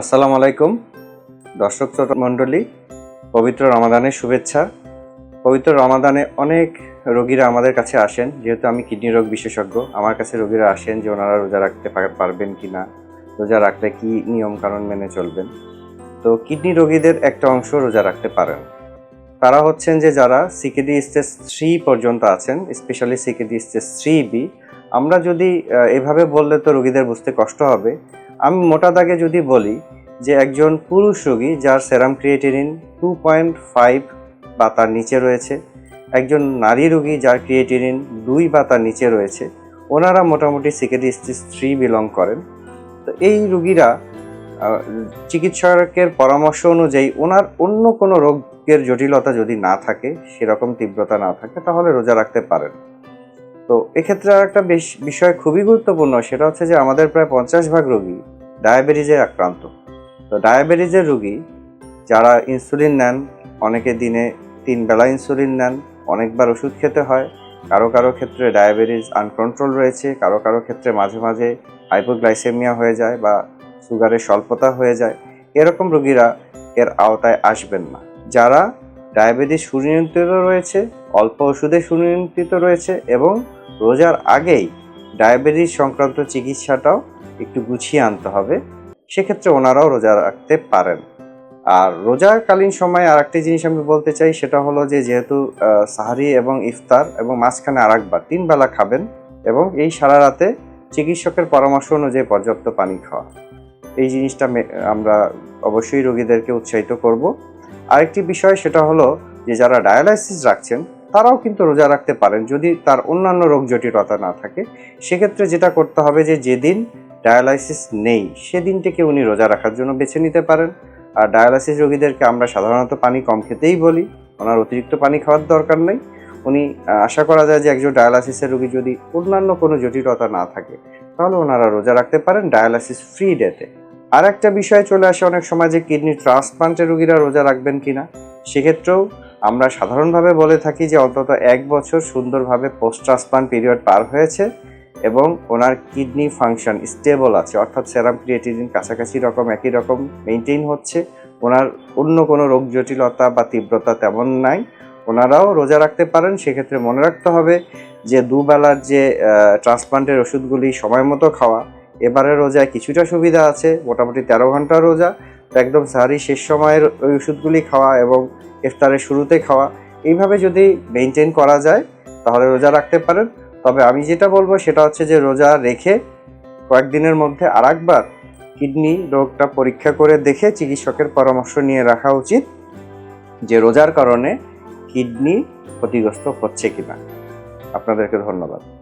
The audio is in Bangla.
আসসালামু আলাইকুম, দর্শক শ্রোতা মণ্ডলী, পবিত্র রমাদানের শুভেচ্ছা। পবিত্র রমাদানে অনেক রোগীরা আমাদের কাছে আসেন, যেহেতু আমি কিডনি রোগ বিশেষজ্ঞ। আমার কাছে রোগীরা আসেন যে ওনারা রোজা রাখতে পারবেন কি না, রোজা রাখলে কি নিয়ম কানুন মেনে চলবেন। তো কিডনি রোগীদের একটা অংশ রোজা রাখতে পারেন। তারা হচ্ছেন যে যারা সিকেডি স্টেজ থ্রি পর্যন্ত আছেন, specially CKD stage three B. আমরা যদি এভাবে বললে তো রোগীদের বুঝতে কষ্ট হবে। আমি মোটা দাগে যদি বলি যে একজন পুরুষ রোগী যার serum creatinine two point five বা তার নিচে রয়েছে, একজন নারী রোগী যার ক্রিয়েটিনিন দুই বা তার নিচে রয়েছে, ওনারা মোটামুটি সিকেডি স্টেজ থ্রি বিলং করেন। তো এই রুগীরা চিকিৎসকের পরামর্শ অনুযায়ী ওনার অন্য কোনো রোগের জটিলতা যদি না থাকে, সেরকম তীব্রতা না থাকে, তাহলে রোজা রাখতে পারেন। তো এক্ষেত্রে আর একটা বেশ, বিষয় খুবই গুরুত্বপূর্ণ, সেটা হচ্ছে যে আমাদের প্রায় পঞ্চাশ ভাগ রোগী ডায়াবেটিসে আক্রান্ত। তো ডায়াবেটিসের রোগী যারা ইনসুলিন নেন, অনেকে দিনে তিন বেলা ইনসুলিন নেন, অনেকবার ওষুধ খেতে হয়। কারও কারও ক্ষেত্রে ডায়াবেটিস আনকন্ট্রোল রয়েছে, কারও কারও ক্ষেত্রে মাঝে মাঝে হাইপোগ্লাইসেমিয়া হয়ে যায় বা সুগারের স্বল্পতা হয়ে যায়। এরকম রোগীরা এর আওতায় আসবেন না। যারা ডায়াবেটিস সুনিয়ন্ত্রিত রয়েছে, অল্প ওষুধে সুনিয়ন্ত্রিত রয়েছে এবং রোজার আগেই ডায়াবেটিস সংক্রান্ত চিকিৎসাটাও একটু গুছিয়ে আনতে হবে। সেক্ষেত্রে ওনারাও রোজা রাখতে পারেন। আর রোজাকালীন সময় আর একটি জিনিস আমি বলতে চাই, সেটা হলো যে যেহেতু সাহারি এবং ইফতার এবং মাঝখানে আর একবার তিন বেলা খাবেন এবং এই সারা রাতে চিকিৎসকের পরামর্শ অনুযায়ী পর্যাপ্ত পানি খাওয়া। এই জিনিসটা আমরা অবশ্যই রোগীদেরকে উৎসাহিত করব। আরেকটি বিষয় সেটা হলো যে যারা ডায়ালাইসিস রাখছেন তারাও কিন্তু রোজা রাখতে পারেন। যদি তার অন্যান্য রোগ জটিলতা না থাকে, সেক্ষেত্রে যেটা করতে হবে যে, যেদিন ডায়ালাইসিস নেই, সেদিনটিকে উনি রোজা রাখার জন্য বেছে নিতে পারেন। আর ডায়ালাইসিস রোগীদেরকে আমরা সাধারণত পানি কম খেতেই বলি। ওনার অতিরিক্ত পানি খাওয়ার দরকার নেই। উনি আশা করা যায় যে, একজন ডায়ালাইসিসের রোগী যদি অন্যান্য কোনো জটিলতা না থাকে, তাহলে ওনারা রোজা রাখতে পারেন ডায়ালাইসিস ফ্রি ডেতে। আর একটা বিষয় চলে আসে অনেক সময় যে, কিডনি ট্রান্সপ্লান্টের রোগীরা রোজা রাখবেন কিনা, সেক্ষেত্রেও আমরা সাধারণভাবে বলে থাকি যে অন্তত এক বছর সুন্দরভাবে পোস্ট ট্রান্সপ্লান্ট পিরিয়ড পার হয়েছে এবং ওনার কিডনি ফাংশন স্টেবল আছে, অর্থাৎ সেরাম ক্রিয়েটিনিন কাছাকাছি রকম, একই রকম মেনটেন হচ্ছে। ওনার অন্য কোনো রোগ জটিলতা বা তীব্রতা তেমন নাই। ওনারাও রোজা রাখতে পারেন, সেক্ষেত্রে মনে রাখতে হবে যে দুবেলার যে ট্রান্সপ্লান্টের ওষুধগুলি সময় মতো খাওয়া এবারে রোজায় কিছুটা সুবিধা আছে, মোটামুটি তেরো ঘণ্টা রোজা। একদম সাহারি শেষ সময়ের ওই ওষুধগুলি খাওয়া এবং ইফতারের শুরুতে খাওয়া, এইভাবে যদি মেনটেন করা যায়, তাহলে রোজা রাখতে পারেন। তবে আমি যেটা বলব সেটা হচ্ছে যে রোজা রেখে কয়েকদিনের মধ্যে আর একবার কিডনি রোগটা পরীক্ষা করে দেখে চিকিৎসকের পরামর্শ নিয়ে রাখা উচিত যে রোজার কারণে কিডনি ক্ষতিগ্রস্ত হচ্ছে কিনা। আপনাদেরকে ধন্যবাদ।